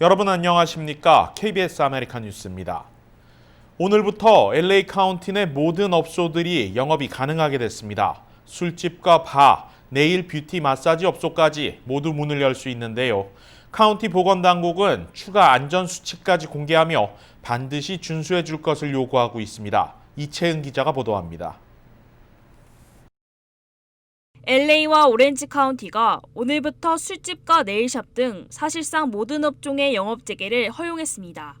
여러분 안녕하십니까? KBS 아메리칸 뉴스입니다. 오늘부터 LA 카운티 내 모든 업소들이 영업이 가능하게 됐습니다. 술집과 바, 네일 뷰티 마사지 업소까지 모두 문을 열 수 있는데요. 카운티 보건당국은 추가 안전 수칙까지 공개하며 반드시 준수해 줄 것을 요구하고 있습니다. 이채은 기자가 보도합니다. LA와 오렌지 카운티가 오늘부터 술집과 네일샵 등 사실상 모든 업종의 영업 재개를 허용했습니다.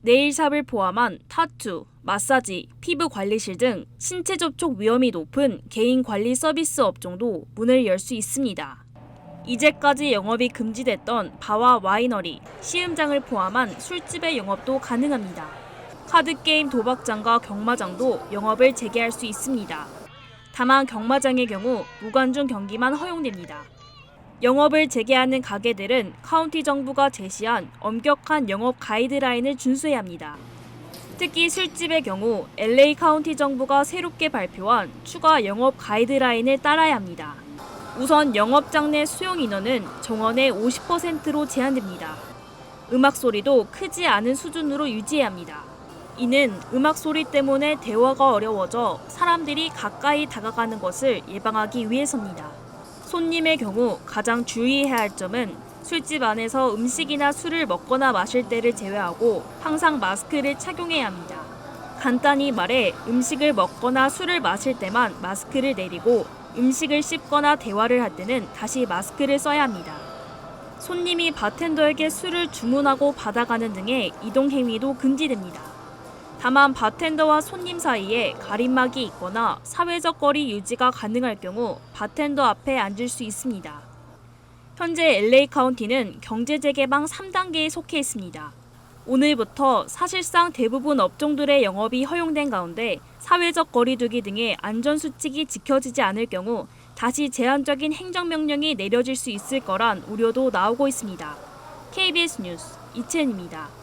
네일샵을 포함한 타투, 마사지, 피부 관리실 등 신체 접촉 위험이 높은 개인 관리 서비스 업종도 문을 열 수 있습니다. 이제까지 영업이 금지됐던 바와 와이너리, 시음장을 포함한 술집의 영업도 가능합니다. 카드게임 도박장과 경마장도 영업을 재개할 수 있습니다. 다만 경마장의 경우 무관중 경기만 허용됩니다. 영업을 재개하는 가게들은 카운티 정부가 제시한 엄격한 영업 가이드라인을 준수해야 합니다. 특히 술집의 경우 LA 카운티 정부가 새롭게 발표한 추가 영업 가이드라인을 따라야 합니다. 우선 영업장 내 수용 인원은 정원의 50%로 제한됩니다. 음악 소리도 크지 않은 수준으로 유지해야 합니다. 이는 음악 소리 때문에 대화가 어려워져 사람들이 가까이 다가가는 것을 예방하기 위해서입니다. 손님의 경우 가장 주의해야 할 점은 술집 안에서 음식이나 술을 먹거나 마실 때를 제외하고 항상 마스크를 착용해야 합니다. 간단히 말해 음식을 먹거나 술을 마실 때만 마스크를 내리고 음식을 씹거나 대화를 할 때는 다시 마스크를 써야 합니다. 손님이 바텐더에게 술을 주문하고 받아가는 등의 이동 행위도 금지됩니다. 다만 바텐더와 손님 사이에 가림막이 있거나 사회적 거리 유지가 가능할 경우 바텐더 앞에 앉을 수 있습니다. 현재 LA 카운티는 경제 재개방 3단계에 속해 있습니다. 오늘부터 사실상 대부분 업종들의 영업이 허용된 가운데 사회적 거리두기 등의 안전 수칙이 지켜지지 않을 경우 다시 제한적인 행정명령이 내려질 수 있을 거란 우려도 나오고 있습니다. KBS 뉴스 이채은입니다.